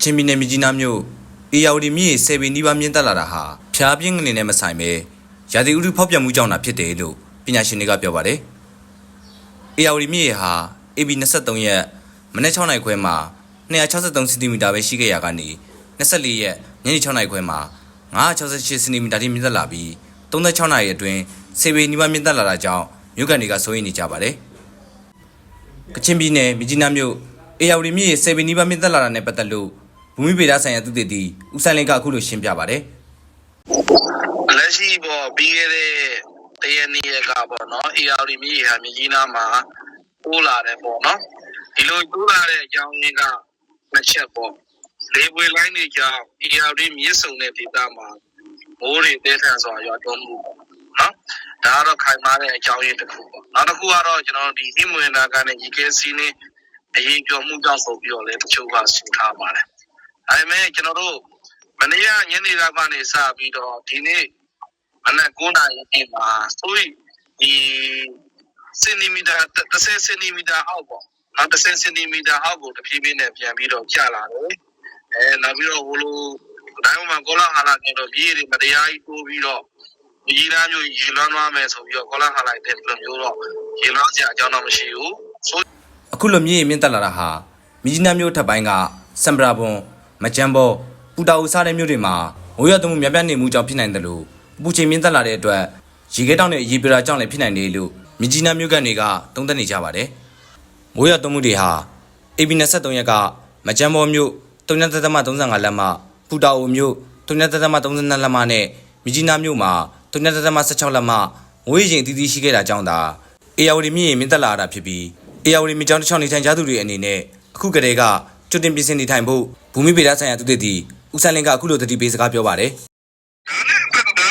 ချင်ပြည်နယ်မြကြီးနားမြို့အေယာဝတီမြစ်ရေဆယ်ပင်နီးပါးမြင့်တက်လာတာဟာဖျားပြင်းငလင်နဲ့မဆိုင်ပဲရာသီဥတုဖောက်ပြန်မှုကြောင့်သာဖြစ်တယ်လို့ပညာရှင်တွေကပြောပါတယ်။အေယာဝတီမြစ်ရေဟာ AB 23ရက်မနေ့6နိုင်ခွဲမှာ263စင်တီမီတာပဲရှိခဲ့ရာကနေ24ရက်ညနေ6နိုင်ခွဲမှာ968စင်တီမီတာထိမြင့်တက်လာပြီး36နိုင်အတွင်းဆေးပေနီးပါးမြင့်တက်လာတာကြောင့်မြို့ကန်တွေကစိုးရိမ်နေကြပါတယ်။ကချင်ပြည်နယ်မြကြီးနားမြို့အေယာဝတီမြစ်ရေဆယ်ပင်နီးပါးမြင့်တက်လာတာနဲ့ပတ်သက်လို့ ဘူမိဗေဒဆိုင်ရာသုတေသီဦးဆိုင်လင်းကအခုလိုရှင်းပြပါတယ်။လက်ရှိပေါ့ပြီးခဲ့တဲ့တရနေ့ရက်ကပေါ့နော် AR မြေဟာမြေကြီးနားမှာတိုးလာတယ်ပေါ့နော်ဒီလိုတိုးလာတဲ့အကြောင်းရင်းကနှစ်ချက်ပေါ့လေပွေလိုင်းတွေကြောင့် AR မြစ်ဆုံတဲ့ဒေသမှာမိုးတွေတဲထန်စွာရွာသွန်းမှုပေါ့နော်ဒါကတော့ခိုင်မာတဲ့အကြောင်းရင်းတစ်ခုပေါ့နောက်တစ်ခုကတော့ကျွန်တော်တို့ဒီဟိမွေနာကနေရေကဲစီးနေအရေးပြောမှုကြောင့်ဆိုပြီးတော့လည်းတချို့ကဆူထားပါတယ် ဒါပေမဲ့ကျွန်တော်တို့မနေ့ကညနေလောက်ကနေစပြီးတော့ဒီနေ့မနက်9နာရီပြင်မှာဆိုရင်ဒီစင်တီမီတာ30စင်တီမီတာအောက်ပေါ့နော်30စင်တီမီတာအောက်ကိုတဖြည်းဖြည်းနဲ့ပြန်ပြီးတော့ကျလာတယ်အဲနောက်ပြီးတော့ဟိုလိုတိုင်းမှာကောလာဟာလာနေတော့ပြည်တွေမတရားကြီးတိုးပြီးတော့ဒီသားမျိုးရေလွှမ်းသွားမယ်ဆိုပြီးတော့ကောလာဟာလိုက်တဲ့လိုမျိုးတော့ရေလွှမ်းစရာအကြောင်းတော့မရှိဘူးဆိုအခုလိုမြင့်ရမြင့်တက်လာတာဟာမြကြီးနားမြို့ထပ်ပိုင်းကစံပရာဘွန် မကြမ်းဘောပူတာအူစားတဲ့မြို့တွေမှာမိုးရွာသွန်းမှုများပြားနေမှုကြောင့်ဖြစ်နိုင်တယ်လို့ပူချိန်မြင့်တက်လာတဲ့အတွက်ရေခဲတောင်နဲ့ရေပြာကြောင့်လည်းဖြစ်နိုင်တယ်လို့မြကြီးနားမြို့ကန်တွေကသုံးသပ်နေကြပါတယ်။မိုးရွာသွန်းမှုတွေဟာ AB 23ရက်ကမကြမ်းဘောမြို့3.35လက်မှပူတာအူမြို့3.32လက်မှနဲ့မြကြီးနားမြို့မှာ3.16လက်မှမိုးရေချိန်အသီးသီးရှိခဲ့တာကြောင့်သာအေယာဝတီမြင့်ရင်မြင့်တက်လာတာဖြစ်ပြီးအေယာဝတီမြစ်ကြောင်းတစ်ချောင်းနေထိုင်ကြသူတွေအနေနဲ့အခုကတည်းကကျွတ်တင်ပြင်ဆင်နေထိုင်ဖို့ ဘူမိဗေဒဆိုင်ရာသူတည်တည်ဦးဆန်းလင်းကအခုလိုတတိပေးစကားပြောပါတယ်ဒါနဲ့ပတ်သက်တာ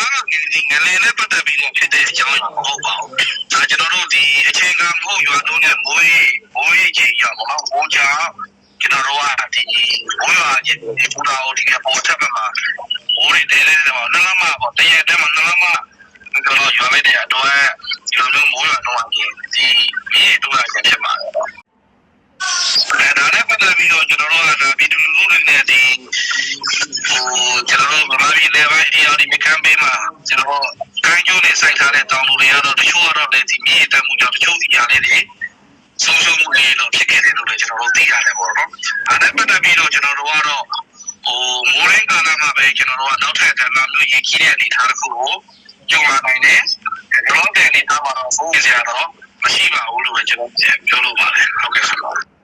ဒီငလင်နဲ့ပတ်သက်ပြီးတော့ဖြစ်တဲ့အကြောင်းမဟုတ်ပါဘူး။ဒါကျွန်တော်တို့ဒီအချိန်ကမဟုတ်ရွာလုံးနဲ့မိုးရေမိုးရေချိန်ရောက်တော့ဘုံချာကျွန်တော်တို့ကဒီမိုးရွာချင်းဒီပူတာအိုဒီကပေါ်ထပ်မှာမိုးရေတဲတဲ့မှာနလမပေါ့တရက်တည်းမှာနလမကျွန်တော်ရွာလိုက်တဲ့အတွက်ကျွန်တော်တို့မိုးရွာတော့ဒီမြေတူလာချက်ဖြစ်မှာ အဲဒါနဲ့ပတ်သက်ပြီးတော့ကျွန်တော်တို့ကဒါဗီဒီယိုလူတွေနဲ့ဒီဟိုကျွန်တော်တို့ဗမာပြည်လေပိုင်း AR ဒီကမ်ပိန်းမှာကျွန်တော်ကိုင်းကျိုးနဲ့စိုက်ထားတဲ့တောင်သူတွေကတော့တချို့ကတော့လည်းဒီမြေတက်မှုကြောင့်တချို့ဒီရလေးတွေဆုံးရှုံးမှုတွေတော့ဖြစ်ခဲ့တယ်လို့လည်းကျွန်တော်တို့သိရတယ်ပေါ့နော်။အဲဒါပတ်သက်ပြီးတော့ကျွန်တော်တို့ကတော့ဟိုမိုးရင်းကာလမှာပဲကျွန်တော်တို့ကနောက်ထပ်ကဏ္ဍမျိုးရေးကြီးတဲ့အနေအထားတစ်ခုကိုကြုံလာနိုင်တယ်။ကျွန်တော်တို့အနေထားမှာတော့ဘုရားစရာတော့မရှိပါဘူးလို့ပဲကျွန်တော်ပြောလို့ပါတယ်။ဟုတ်ကဲ့ဆက်ပါ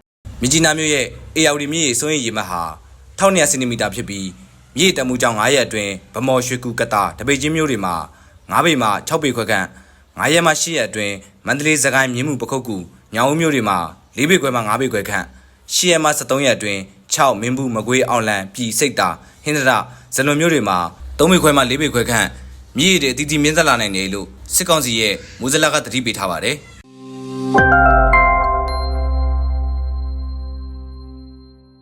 မြကြီးနားမြို့ရဲ့အေယာဝတီမြစ်ရေစွန်းရည်ရေမှတ်ဟာ1200စင်တီမီတာဖြစ်ပြီးမြစ်ရေတက်မှုကြောင့်9ရက်အတွင်းဗမော်ရွှေကူကတာတပိတ်ချင်းမြို့တွေမှာ9ပေမှ6ပေခွက်ခန့်9ရက်မှ10ရက်အတွင်းမန္တလေးစကိုင်းမြင်းမှုပခုတ်ကူညောင်ဦးမြို့တွေမှာ4ပေခွဲမှ9ပေခွဲခန့်10ရက်မှ13ရက်အတွင်း6မင်းဘူးမကွေးအောင်လံပြည်စိတ်တာဟင်းသရဇလွန်မြို့တွေမှာ3ပေခွဲမှ4ပေခွဲခန့်မြစ်ရည်တွေအတီးတီမြင့်သက်လာနိုင်တယ်လို့စစ်ကောင်စီရဲ့မူဇလကတတိပေးထားပါတယ်